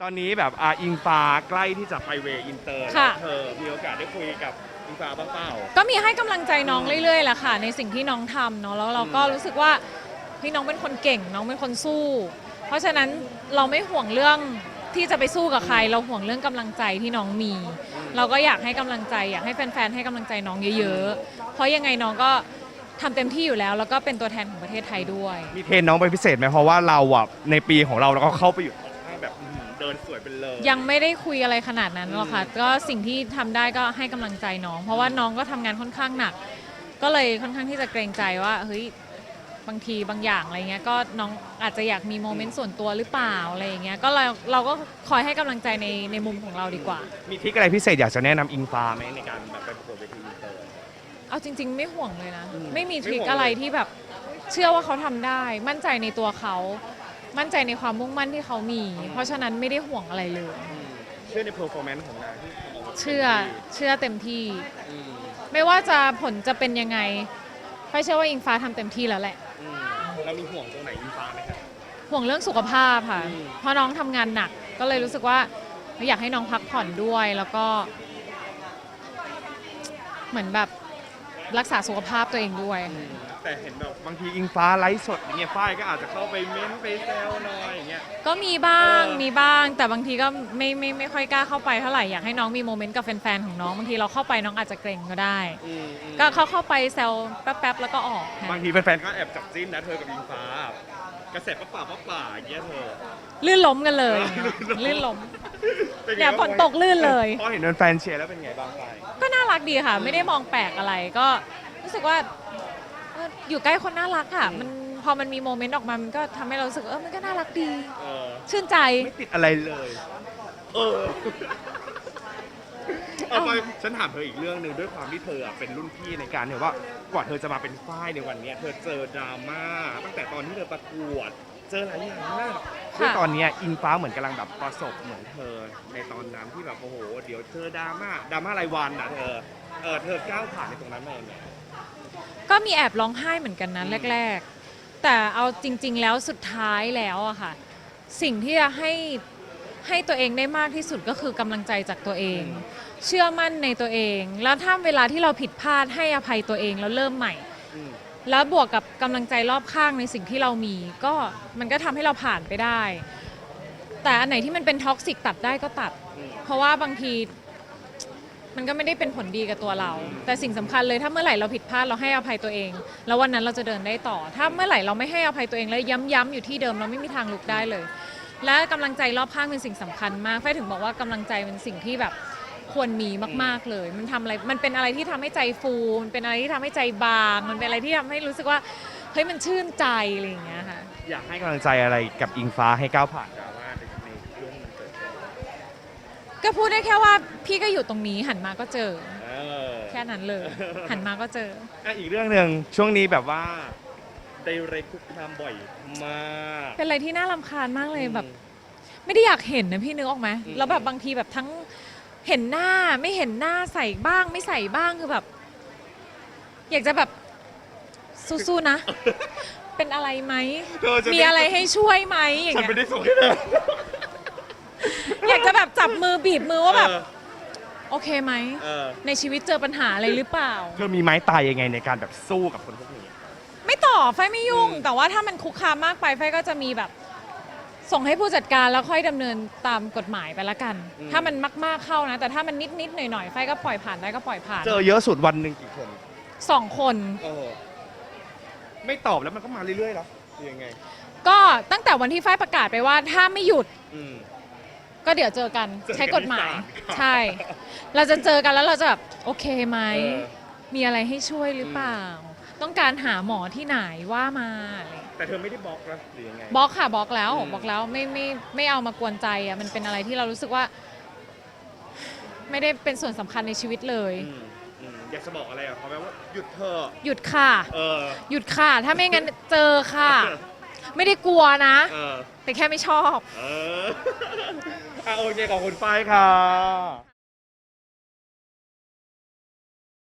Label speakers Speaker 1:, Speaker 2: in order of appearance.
Speaker 1: ตอนนี้แบบอาอิงฟ้าใกล้ที่จะไปเวอินเตอร์แล้ว
Speaker 2: ค่ะ
Speaker 1: เธอมีโอกาสได้คุยกับอิงฟ้าบ้างเปล่า
Speaker 2: ก็มีให้กำลังใจน้องเรื่อยๆแหละค่ะ ในสิ่งที่น้องทำเนาะแล้วเราก็
Speaker 1: อืม
Speaker 2: รู้สึกว่าพี่น้องเป็นคนเก่ง น้องเป็นคนสู้ เพราะฉะนั้นเราไม่ห่วงเรื่องที่จะไปสู้กับใคร เราห่วงเรื่องกำลังใจที่น้องมี เราก็อยากให้กำลังใจอยากให้แฟนๆให้กำลังใจน้องเยอะๆ เพราะยังไงน้องก็ทำเต็มที่อยู่แล้ว แล้วก็เป็นตัวแทนของประเทศไทยด้วย
Speaker 1: มีเทรนน้องไปพิเศษไหมเพราะว่าเราอะในปีของเราเราก็เข้าไปอยู่ เดินสวยเป็นเลย
Speaker 2: ยังไม่ได้คุยอะไรขนาดนั้นหรอกค่ะ
Speaker 1: อืม
Speaker 2: ก็สิ่งที่ทำได้ก็ให้กำลังใจน้อง เพราะว่าน้องก็ทำงานค่อนข้างหนัก ก็เลยค่อนข้างที่จะเกรงใจว่าเฮ้ยบางทีบางอย่างอะไรเงี้ยก็น้องอาจจะอยากมีโมเมนต์ส่วนตัวหรือเปล่าอะไรอย่างเงี้ยก็เราเราก็คอยให้กำลังใจในในมุมของเราดีกว่า
Speaker 1: มีทริคอะไรพิเศษอยากจะแนะนำอิงฟ้าไหมในการแบบไปประกวดเวทีอินเตอร์
Speaker 2: เอาจริง ๆ ไม่ห่วงเลยนะ
Speaker 1: อืม
Speaker 2: ไม่มีทริค
Speaker 1: ไม่ห่วงเลย
Speaker 2: อะไรที่แบบเชื่อว่าเขาทำได้ มั่นใจในตัวเขา มั่นใจในความมุ่งมั่นที่เขามี เพราะฉะนั้นไม่ได้ห่วงอะไรเลย
Speaker 1: อืมเชื่อในเพอร์ฟอร์แมนซ์ของนางที่ทำออกมา
Speaker 2: เชื่อเชื่อเต็มที่
Speaker 1: อืม
Speaker 2: ไม่ว่าจะผลจะเป็นยังไงไฟเชื่อว่าอิงฟ้าทำเต็มที่แล้วแหละ
Speaker 1: อืมเรามีห่วงตรงไหนอิงฟ้าไหมครับ
Speaker 2: ห่วงเรื่องสุขภาพค่ะ
Speaker 1: อืม
Speaker 2: เพราะน้องทำงานหนัก ก็เลยรู้สึกว่าอยากให้น้องพักผ่อนด้วย แล้วก็ เหมือนแบบ รักษาสุขภาพตัวเองด้วย
Speaker 1: แต่เห็นแบบบางทีอิงฟ้าไลฟ์สดอย่างเงี้ยฝ้ายก็อาจจะเข้าไปเม้นไปแซวหน่อยอย่างเงี้ย
Speaker 2: ก็มีบ้าง
Speaker 1: เออ
Speaker 2: มีบ้าง แต่บางทีก็ไม่ไม่ไม่ค่อยกล้าเข้าไปเท่าไหร่อยากให้น้องมีโมเมนต์กับแฟนๆของน้องบางทีเราเข้าไปน้องอาจจะเกรงก็ได้
Speaker 1: อืมอืม
Speaker 2: ก็เขาเข้าไปแซวแป๊บๆแล้วก็ออกค่ะ
Speaker 1: บางทีแฟนๆก็แอบจับจิ้นนะเธอกับอิงฟ้า กระแสป้าป่าป้าป่าอย่างเงี้ยเธอ
Speaker 2: ลื่นล้มกันเลย
Speaker 1: เออลื่
Speaker 2: ลื่
Speaker 1: น
Speaker 2: น
Speaker 1: ล้
Speaker 2: ล้
Speaker 1: ม
Speaker 2: ม
Speaker 1: เป็นไง
Speaker 2: เนี่ย
Speaker 1: บ้าง
Speaker 2: ฝนตกลื่นเลย
Speaker 1: พอเห็นแฟนๆเชียร์แล้วเป็นไงบ้างไป
Speaker 2: ก็น่า รักดีค่ะ ไม่ได้มองแปลกอะไรก็รู้สึกว่าเอออยู่ใกล้คนน่ารักอะ มันพอมันมีโมเมนต์ออกมามันก็ทำให้เรารู้สึกเออมันก็น่ารักดี
Speaker 1: เออ
Speaker 2: ชื่นใจ
Speaker 1: ไม่ติดอะไรเลย เออเอาไปฉันถามเธออีกเรื่องหนึ่งด้วยความที่เธออะเป็นรุ่นพี่ในการเนี่ยว่ากว่าเธอจะมาเป็นฝ้ายในวันเนี้ยเธอเจอดราม่าตั้งแต่ตอนที่เธอประกวด เจอหลายอย่างมากด้วยตอนเนี้ยอิงฟ้าเหมือนกำลังแบบประสบเหมือนเธอในตอนนั้นที่แบบโอ้โห เดี๋ยวเจอดราม่าดราม่ารายวันอะเธอเออเธอก้าวผ่านในตรงนั้นมายังไง
Speaker 2: ก็มีแอบร้องไห้เหมือนกันนะ
Speaker 1: อืม
Speaker 2: แรก ๆ แต่เอาจริง ๆ แล้วสุดท้ายแล้วอะค่ะ สิ่งที่จะให้ให้ตัวเองได้มากที่สุดก็คือกำลังใจจากตัวเอง เชื่อมั่นในตัวเอง แล้วถ้าเวลาที่เราผิดพลาดให้อภัยตัวเองแล้วเริ่มใหม่
Speaker 1: อืม
Speaker 2: แล้วบวกกับกำลังใจรอบข้างในสิ่งที่เรามี ก็มันก็ทำให้เราผ่านไปได้ แต่อันไหนที่มันเป็นท็อกซิกตัดได้ก็ตัด เพราะว่าบางทีมันก็ไม่ได้เป็นผลดีกับตัวเรา แต่สิ่งสำคัญเลยถ้าเมื่อไหร่เราผิดพลาดเราให้อภัยตัวเอง แล้ววันนั้นเราจะเดินได้ต่อ ถ้าเมื่อไหร่เราไม่ให้อภัยตัวเองแล้วย้ำๆอยู่ที่เดิมเราไม่มีทางลุกได้เลย และกำลังใจรอบข้างเป็นสิ่งสำคัญมากไฟถึงบอกว่ากำลังใจเป็นสิ่งที่แบบ ควรมีมาก ๆเลย มันทำอะไรมันเป็นอะไรที่ทำให้ใจฟูมันเป็นอะไรที่ทำให้ใจบาง มันเป็นอะไรที่ทำให้รู้สึกว่าเฮ้ยมันชื่นใจอะไรอย่างเงี้ยค่ะ
Speaker 1: อยากให้กำลังใจอะไรกับอิงฟ้าให้ก้าวผ่านดราม่าในในช่วงมันเกิดขึ้น
Speaker 2: ก็พูดได้แค่ว่าพี่ก็อยู่ตรงนี้หันมาก็เจอ
Speaker 1: เออ
Speaker 2: แค่นั้นเลย หันมาก็เจอ
Speaker 1: อะอีกเรื่องหนึ่งช่วงนี้แบบว่าไดเรกคุกคามบ่อยมาก
Speaker 2: เป็นอะไรที่น่ารำคาญมากเลยแบบ
Speaker 1: อืม
Speaker 2: ไม่ได้อยากเห็นนะพี่นึกออกไหม
Speaker 1: อืม
Speaker 2: แล้วแบบบางทีแบบทั้ง เห็นหน้าไม่เห็นหน้าใส่บ้างไม่ใส่บ้างคือแบบ อยากจะแบบสู้ๆนะ เป็นอะไรไหม
Speaker 1: เธอจ
Speaker 2: มีอะไรให้ช่วยไหมอย่าง
Speaker 1: ฉัน
Speaker 2: เงี้
Speaker 1: ไม่
Speaker 2: ย
Speaker 1: ได้ส่งให้เธอ
Speaker 2: อยากจะแบบจับมือบีบมือว่าแบบ
Speaker 1: เออ
Speaker 2: โอเคไหม
Speaker 1: เออ
Speaker 2: ในชีวิตเจอปัญหาอะไรหรือเปล่า
Speaker 1: เธอมีไม้ตายยังไงในการแบบสู้กับคนพวกนี้
Speaker 2: ไม่ตอบไฟไม่ยุ่ง
Speaker 1: อืม
Speaker 2: แต่ว่าถ้ามันคุกคามมากไปไฟก็จะมีแบบ ส่งให้ผู้จัดการแล้วค่อยดำเนินตามกฎหมายไปละกันถ้ามันมากๆเข้านะ แต่ถ้ามันนิดๆหน่อยๆไฟก็ปล่อยผ่านได้ก็ปล่อยผ่าน
Speaker 1: เจอเยอะสุดวันหนึ่งกี่คน
Speaker 2: สองคน
Speaker 1: เออไม่ตอบแล้วมันก็มาเรื่อยๆแล้วคือยังไง
Speaker 2: ก็ตั้งแต่วันที่ไฟประกาศไปว่า ถ้าไม่หยุด
Speaker 1: อืม
Speaker 2: ก็เดี๋ยวเจอกัน
Speaker 1: เจอกัน
Speaker 2: ใช้กฎหมาย
Speaker 1: ที่ศาล
Speaker 2: ใช่ เราจะเจอกันแล้วเราจะแบบโอเคไหม
Speaker 1: เออ
Speaker 2: มีอะไรให้ช่วยหรือเปล่า ต้องการหาหมอที่ไหนว่ามาอะไร
Speaker 1: แต่เธอไม่ได้บล็อกนะหรือยังไง
Speaker 2: บล็อกค่ะบล็อกแล้ว
Speaker 1: อืม
Speaker 2: บล็อกแล้วไม่ไม่ไม่เอามากวนใจอะมันเป็นอะไรที่เรารู้สึกว่า ไม่ได้เป็นส่วนสำคัญในชีวิตเลย
Speaker 1: อืมอืมอยากจะบอกอะไรอะเขาไหมว่าหยุดเธอะ
Speaker 2: หยุดค่ะ
Speaker 1: เออ
Speaker 2: หยุดค่ะ ถ้าไม่งั้นเจอค่ะ ไม่ได้กลัวนะ
Speaker 1: เออ
Speaker 2: แต่แค่ไม่ชอบ
Speaker 1: เอออะโอเคขอบคุณฝ้ายค่ะ